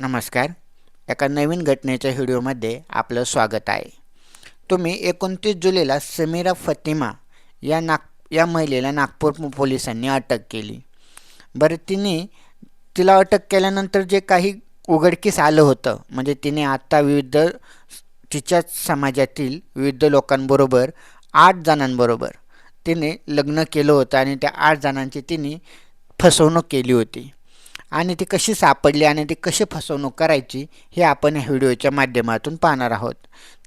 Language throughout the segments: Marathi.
नमस्कार. एका नवीन घटनेच्या व्हिडिओमध्ये आपलं स्वागत आहे. तुम्ही एकोणतीस जुलैला समीरा फतिमा या नाग या महिलेला नागपूर पोलिसांनी अटक केली. बरं तिने तिला अटक केल्यानंतर जे काही उघडकीस आलं होतं म्हणजे तिने आत्ता विविध तिच्याच समाजातील विविध लोकांबरोबर आठ जणांबरोबर तिने लग्न केलं होतं आणि त्या आठ जणांची तिने फसवणूक केली होती. आणि ती कशी सापडली आणि ती कशी फसवणूक करायची हे आपण या व्हिडिओच्या माध्यमातून पाहणार आहोत.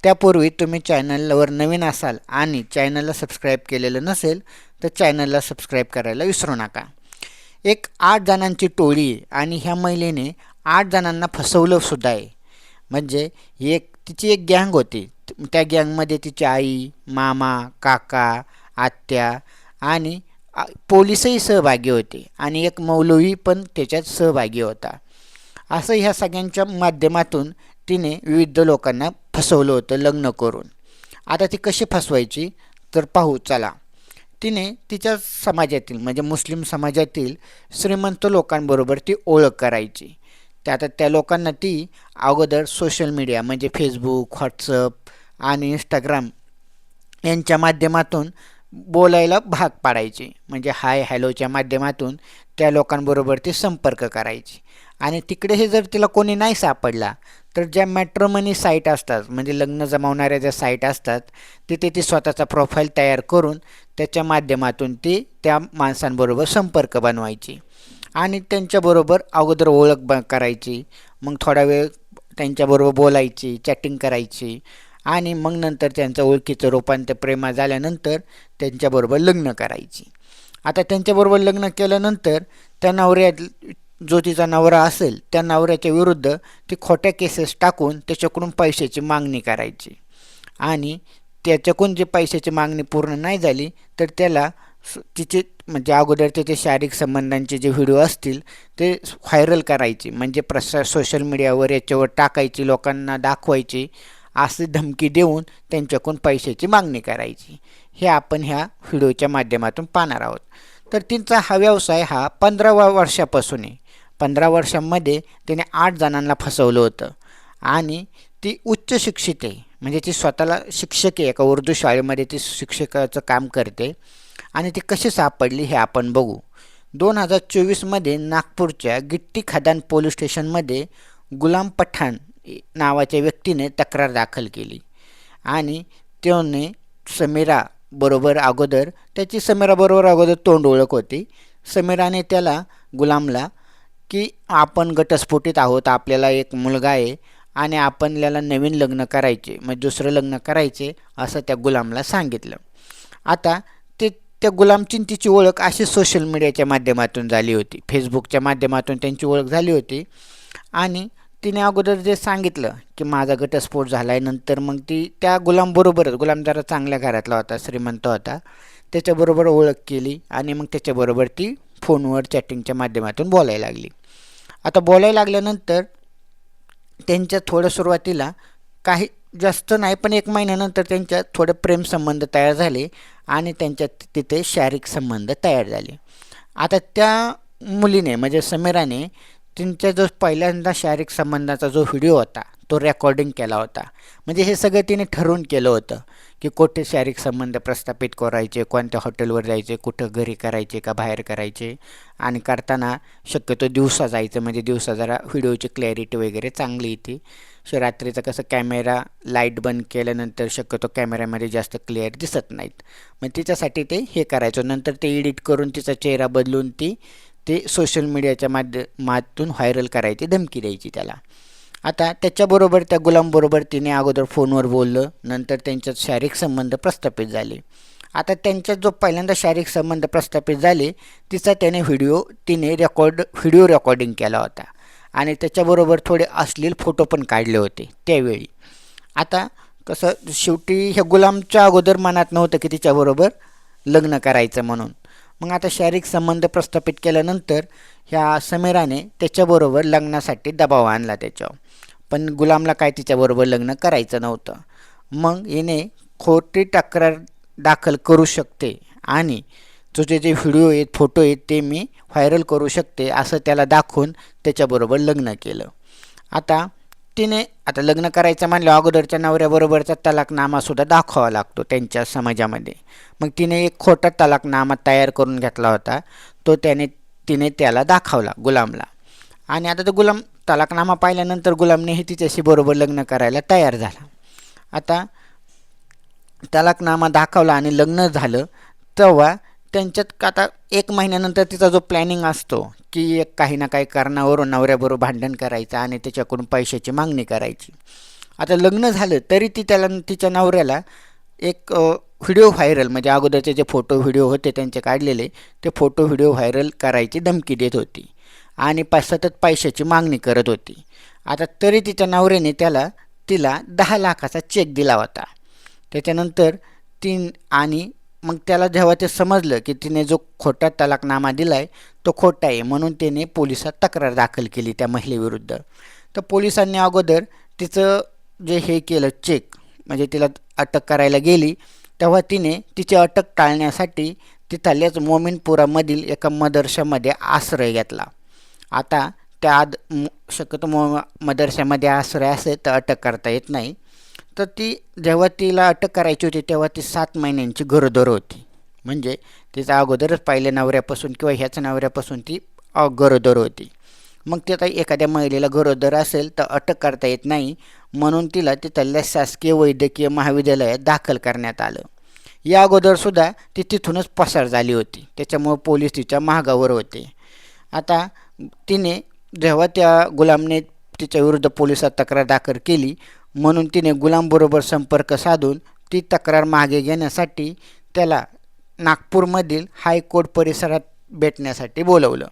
त्यापूर्वी तुम्ही चॅनलवर नवीन असाल आणि चॅनलला सबस्क्राईब केलेलं नसेल तर चॅनलला सबस्क्राईब करायला विसरू नका. एक आठ जणांची टोळी आणि ह्या महिलेने आठ जणांना फसवलं सुद्धा आहे. म्हणजे एक तिची एक गँग होती. त्या गँगमध्ये तिची आई मामा काका आत्या आणि पोलिसही सहभागी होते आणि एक मौलवी पण त्याच्यात सहभागी होता. असं ह्या सगळ्यांच्या माध्यमातून तिने विविध लोकांना फसवलं होतं लग्न करून. आता ती कशी फसवायची? तर पाहू चला. तिने तिच्या समाजातील म्हणजे मुस्लिम समाजातील श्रीमंत लोकांबरोबर ती ओळख करायची. त्या आता त्या लोकांना ती अगोदर सोशल मीडिया म्हणजे फेसबुक व्हॉट्सअप आणि इंस्टाग्राम यांच्या माध्यमातून बोलायला भाग पाडायची. म्हणजे हाय हॅलोच्या माध्यमातून त्या लोकांबरोबर ती संपर्क करायची. आणि तिकडे हे जर तिला कोणी नाही सापडला तर ज्या मॅट्रोमनी साईट असतात म्हणजे लग्न जमावणाऱ्या ज्या साईट असतात तिथे ती स्वतःचा प्रोफाईल तयार करून त्याच्या माध्यमातून ती त्या माणसांबरोबर संपर्क बनवायची. आणि त्यांच्याबरोबर अगोदर ओळख ब करायची. मग थोडा वेळ त्यांच्याबरोबर बोलायची चॅटिंग करायची. आणि मग नंतर त्यांचं ओळखीचं रूपांतर प्रेमा झाल्यानंतर त्यांच्याबरोबर लग्न करायची. आता त्यांच्याबरोबर लग्न केल्यानंतर त्या नवऱ्या जो तिचा नवरा असेल त्या नवऱ्याच्या विरुद्ध ती खोट्या केसेस टाकून त्याच्याकडून पैशाची मागणी करायची. आणि त्याच्याकडून जे पैशाची मागणी पूर्ण नाही झाली तर त्याला स- तिचे म्हणजे अगोदर त्याचे शारीरिक संबंधांचे जे व्हिडिओ असतील ते व्हायरल करायचे. म्हणजे प्रसार सोशल मीडियावर याच्यावर टाकायची लोकांना दाखवायची. अशी धमकी देऊन त्यांच्याकडून पैशाची मागणी करायची. हे आपण ह्या व्हिडिओच्या माध्यमातून पाहणार आहोत. तर तिचा हा व्यवसाय हा पंधरा वर्षापासून आहे. पंधरा वर्षांमध्ये तिने आठ जणांना फसवलं होतं. आणि ती उच्च शिक्षित आहे. म्हणजे ती स्वतःला शिक्षक आहे. एका उर्दू शाळेमध्ये ती शिक्षकाचं काम करते. आणि ती कशी सापडली हे आपण बघू. दोन हजार चोवीसमध्ये नागपूरच्या गिट्टी खदान पोलीस स्टेशनमध्ये गुलाम पठाण नावाच्या व्यक्तीने तक्रार दाखल केली. आणि त्याने समीरा बरोबर अगोदर त्याची समीराबरोबर अगोदर तोंड ओळख होती. समीराने त्याला गुलामला की आपण घटस्फोटीत आहोत आपल्याला एक मुलगा आहे आणि आपल्याला नवीन लग्न करायचे म्हणजे दुसरं लग्न करायचे असं त्या गुलामला सांगितलं. आता ते त्या गुलामची तिची ओळख अशी सोशल मीडियाच्या माध्यमातून झाली होती. फेसबुकच्या माध्यमातून त्यांची ओळख झाली होती. आणि तिने अगोदर जे सांगितलं की माझा घटस्फोट झाला आहे नंतर मग ती त्या गुलामबरोबरच गुलाम जरा चांगल्या घरातला होता श्रीमंत होता. त्याच्याबरोबर ओळख केली आणि मग त्याच्याबरोबर ती फोनवर चॅटिंगच्या माध्यमातून बोलायला लागली. आता बोलायला लागल्यानंतर त्यांच्या थोडं सुरुवातीला काही जास्त नाही पण एक महिन्यानंतर त्यांच्यात थोडे प्रेमसंबंध तयार झाले आणि त्यांच्यात तिथे शारीरिक संबंध तयार झाले. आता त्या मुलीने म्हणजे समीराने त्यांच्या जो पहिल्यांदा शारीरिक संबंधाचा जो व्हिडिओ होता तो रेकॉर्डिंग केला होता. म्हणजे हे सगळं तिने ठरवून केलं होतं की कुठे शारीरिक संबंध प्रस्थापित करायचे कोणत्या हॉटेलवर जायचे कुठं घरी करायचे का बाहेर करायचे. आणि करताना शक्यतो दिवसा जायचं म्हणजे दिवसा जरा व्हिडिओची क्लॅरिटी वगैरे चांगली येते. सो रात्रीचं कसं कॅमेरा लाइट बंद केल्यानंतर शक्यतो कॅमेऱ्यामध्ये जास्त क्लिअर दिसत नाहीत. मग तिच्यासाठी ते हे करायचं. नंतर ते एडिट करून तिचा चेहरा बदलून ती ते सोशल मीडियाच्या माध्यमातून व्हायरल करायची धमकी द्यायची त्याला. आता त्याच्याबरोबर त्या गुलामबरोबर तिने अगोदर फोनवर बोललं नंतर त्यांच्यात शारीरिक संबंध प्रस्थापित झाले. आता त्यांच्यात जो पहिल्यांदा शारीरिक संबंध प्रस्थापित झाले तिचा त्याने व्हिडिओ तिने रेकॉर्ड व्हिडिओ रेकॉर्डिंग केला होता. आणि त्याच्याबरोबर थोडे अश्लील फोटो पण काढले होते त्यावेळी. आता कसं शेवटी हे गुलामच्या अगोदर मनात नव्हतं की तिच्याबरोबर लग्न करायचं म्हणून. मग आता शारीरिक संबंध प्रस्थापित केल्यानंतर ह्या समीराने त्याच्याबरोबर लग्नासाठी दबाव आणला त्याच्यावर. पण गुलामला काय तिच्याबरोबर लग्न करायचं नव्हतं. मग हिने खोटी तक्रार दाखल करू शकते आणि तुझे जे व्हिडिओ आहेत फोटो आहेत ते मी व्हायरल करू शकते असं त्याला दाखवून त्याच्याबरोबर लग्न केलं. आता तिने आता लग्न करायचं म्हणलं अगोदरच्या नवऱ्याबरोबरचा तलाकनामासुद्धा दाखवावा लागतो त्यांच्या समाजामध्ये. मग तिने एक खोटा तलाकनामा तयार करून घेतला होता. तो त्याने तिने त्याला दाखवला गुलामला. आणि आता तो गुलाम तलाकनामा पाहिल्यानंतर गुलामनेही तिच्याशी बरोबर लग्न करायला तयार झाला. आता तलाकनामा दाखवला आणि लग्न झालं तेव्हा त्यांच्यात आता एक महिन्यानंतर तिचा जो प्लॅनिंग असतो की एक काही ना काही कारणावरून नवऱ्याबरोबर भांडण करायचं आणि त्याच्याकडून पैशाची मागणी करायची. आता लग्न झालं तरी ती त्याला तिच्या नवऱ्याला एक व्हिडिओ व्हायरल म्हणजे अगोदरचे जे फोटो व्हिडिओ होते त्यांचे काढलेले ते फोटो व्हिडिओ व्हायरल करायची धमकी देत होती आणि पा सतत पैशाची मागणी करत होती. आता तरी तिच्या नवऱ्याने त्याला तिला दहा लाखाचा चेक दिला होता. त्याच्यानंतर तीन आणि मग त्याला जेव्हा ते समजलं की तिने जो खोटा तलाकनामा दिला आहे तो खोटा आहे म्हणून तिने पोलिसात तक्रार दाखल केली त्या महिलेविरुद्ध. तर पोलिसांनी अगोदर तिचं जे हे केलं चेक म्हणजे तिला अटक करायला गेली तेव्हा तिने तिची अटक टाळण्यासाठी तिथल्याच मोमिनपुरामधील एका मदरशामध्ये आश्रय घेतला. आता त्या आद शक्यतो मो मदरशामध्ये आश्रय असेल तर अटक करता येत नाही. तर ती जेव्हा तिला अटक करायची होती तेव्हा ती सात महिन्यांची गरोदर होती. म्हणजे तिचा अगोदरच पहिल्या नवऱ्यापासून किंवा ह्याच नवऱ्यापासून ती गरोदर होती. मग तिथं एखाद्या महिलेला गरोदर असेल तर अटक करता येत नाही म्हणून तिला तिथल्या शासकीय वैद्यकीय महाविद्यालयात दाखल करण्यात आलं. या अगोदरसुद्धा ती तिथूनच पसार झाली होती. त्याच्यामुळं पोलीस तिच्या महागावर होते. आता तिने जेव्हा त्या गुलामने तिच्याविरुद्ध पोलिसात तक्रार दाखल केली म्हणून तिने गुलामबरोबर संपर्क साधून ती तक्रार मागे घेण्यासाठी त्याला नागपूरमधील हायकोर्ट परिसरात भेटण्यासाठी बोलवलं.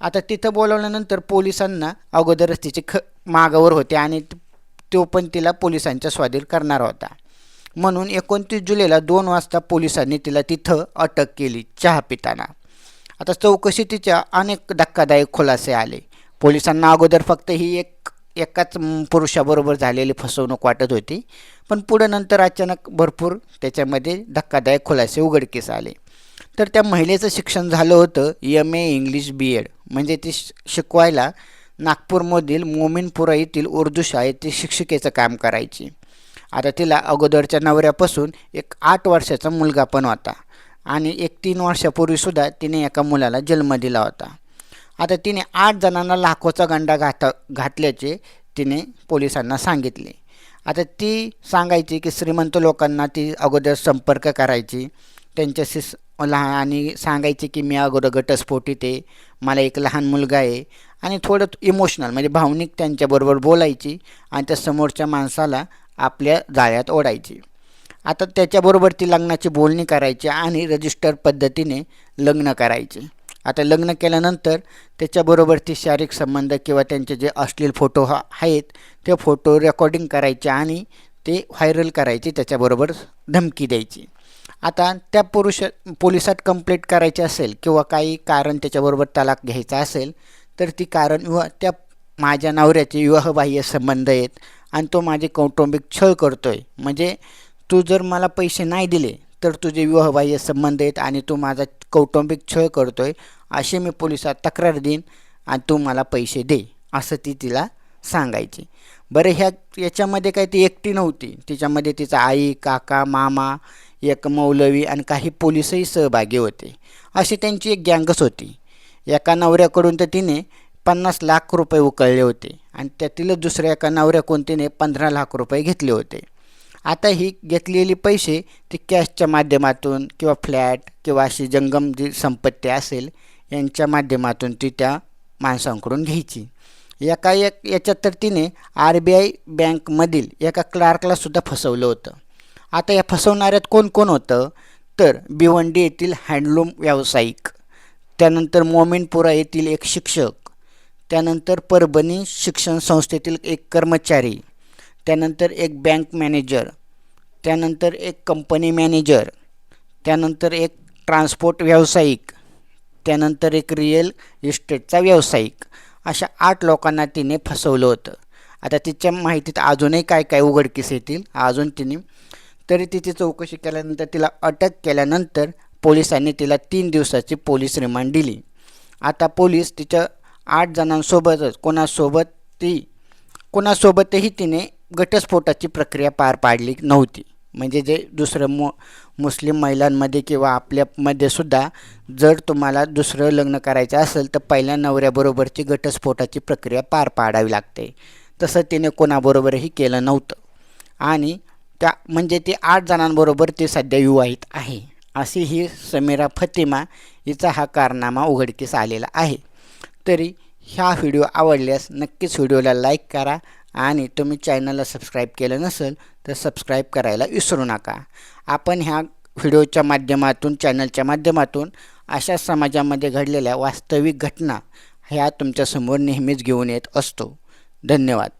आता तिथं बोलवल्यानंतर पोलिसांना अगोदरच तिची ख मागावर होते आणि तो पण तिला पोलिसांच्या स्वाधीन करणार होता. म्हणून एकोणतीस जुलैला दोन वाजता पोलिसांनी तिला तिथं अटक केली चहा पिताना. आता चौकशी तिच्या अनेक धक्कादायक खुलासे आले. पोलिसांना अगोदर फक्त ही एक एकाच पुरुषाबरोबर झालेली फसवणूक वाटत होती. पण पुढं नंतर अचानक भरपूर त्याच्यामध्ये धक्कादायक खुलासे उघडकीस आले. तर त्या महिलेचं शिक्षण झालं होतं M A English B Ed म्हणजे ती शिकवायला नागपूरमधील मोमिनपुरा येथील उर्दू शाळेत ती शिक्षिकेचं काम करायची. आता तिला अगोदरच्या नवऱ्यापासून एक आठ वर्षाचा मुलगा पण होता. आणि एक तीन वर्षापूर्वीसुद्धा तिने एका मुलाला जन्म दिला होता. आता तिने आठ जणांना लाखोचा गंडा घात घातल्याचे तिने पोलिसांना सांगितले. आता ती सांगायची की श्रीमंत लोकांना ती अगोदर संपर्क करायची. त्यांच्याशी लहान आणि सांगायची की मी अगोदर घटस्फोटीत आहे मला एक लहान मुलगा आहे. आणि थोडं इमोशनल म्हणजे भावनिक त्यांच्याबरोबर बोलायची आणि त्या समोरच्या माणसाला आपल्या जाळ्यात ओढायची. आता त्याच्याबरोबर ती लग्नाची बोलणी करायची आणि रजिस्टर पद्धतीने लग्न करायचे. आता लग्न केल्यानंतर त्याच्याबरोबर ती शारीरिक संबंध किंवा त्यांचे जे अश्लील फोटो हा आहेत ते फोटो रेकॉर्डिंग करायचे आणि ते व्हायरल करायचे त्याच्याबरोबर धमकी द्यायची. आता त्या पुरुष पोलिसात कंप्लेंट करायची असेल किंवा काही कारण त्याच्याबरोबर तलाक घ्यायचा असेल तर ती कारण व त्या माझ्या नवऱ्याचे विवाहबाह्य संबंध आहेत आणि तो माझे कौटुंबिक छळ करतो आहे म्हणजे तू जर मला पैसे नाही दिले तर तुझे विवाहबाह्य संबंध आहेत आणि तू माझा कौटुंबिक छळ करतो आहे अशी मी पोलिसात तक्रार देईन आणि तू मला पैसे दे असं ती तिला सांगायची. बरं ह्या याच्यामध्ये काही ती एकटी नव्हती. तिच्यामध्ये तिचा आई काका मामा एक मौलवी आणि काही पोलिसही सहभागी होते. अशी त्यांची एक गँगच होती. एका नवऱ्याकडून तर तिने पन्नास लाख रुपये उकळले होते आणि त्यातीलच दुसऱ्या एका नवऱ्याकडून तिने पंधरा लाख रुपये घेतले होते. आता ही घेतलेली पैसे ती कॅशच्या माध्यमातून किंवा फ्लॅट किंवा अशी जंगम जी संपत्ती असेल यांच्या माध्यमातून ती त्या माणसांकडून घ्यायची. एका एक याच्यात तर तिने आर बी आय बँकमधील एका क्लार्कलासुद्धा फसवलं होतं. आता या फसवणाऱ्यात कोण कोण होतं? तर भिवंडी येथील हँडलूम व्यावसायिक त्यानंतर मोमिनपुरा येथील एक शिक्षक त्यानंतर परभणी शिक्षण संस्थेतील एक कर्मचारी त्यानंतर एक बँक मॅनेजर त्यानंतर एक कंपनी मॅनेजर त्यानंतर एक ट्रान्सपोर्ट व्यावसायिक त्यानंतर एक रिअल इस्टेटचा व्यावसायिक. अशा आठ लोकांना तिने फसवलं होतं. आता तिच्या माहितीत अजूनही काय काय उघडकीस येतील अजून तिने तरी तिची चौकशी केल्यानंतर तिला अटक केल्यानंतर पोलिसांनी तिला तीन दिवसाची पोलीस रिमांड दिली. आता पोलीस तिच्या आठ जणांसोबतच कोणासोबत ती कोणासोबतही तिने घटस्फोटाची प्रक्रिया पार पाडली नव्हती. म्हणजे जे दुसरं मु मुस्लिम महिलांमध्ये किंवा आपल्यामध्ये सुद्धा जर तुम्हाला दुसरं लग्न करायचं असेल तर पहिल्या नवऱ्याबरोबरची घटस्फोटाची प्रक्रिया पार पाडावी लागते. तसं तिने कोणाबरोबरही केलं नव्हतं. आणि त्या म्हणजे ती आठ जणांबरोबर ती सध्या विवाहित आहे. अशी ही समीरा फतिमा हिचा हा कारनामा उघडकीस आलेला आहे. तरी ह्या व्हिडिओ आवडल्यास नक्कीच व्हिडिओला लाईक करा आणि तुम्ही चॅनलला सबस्क्राईब केलं नसेल तर सबस्क्राईब करायला विसरू नका. आपण ह्या व्हिडिओच्या माध्यमातून चॅनलच्या माध्यमातून अशा समाजामध्ये घडलेल्या वास्तविक घटना ह्या तुमच्यासमोर नेहमीच घेऊन येत असतो. धन्यवाद.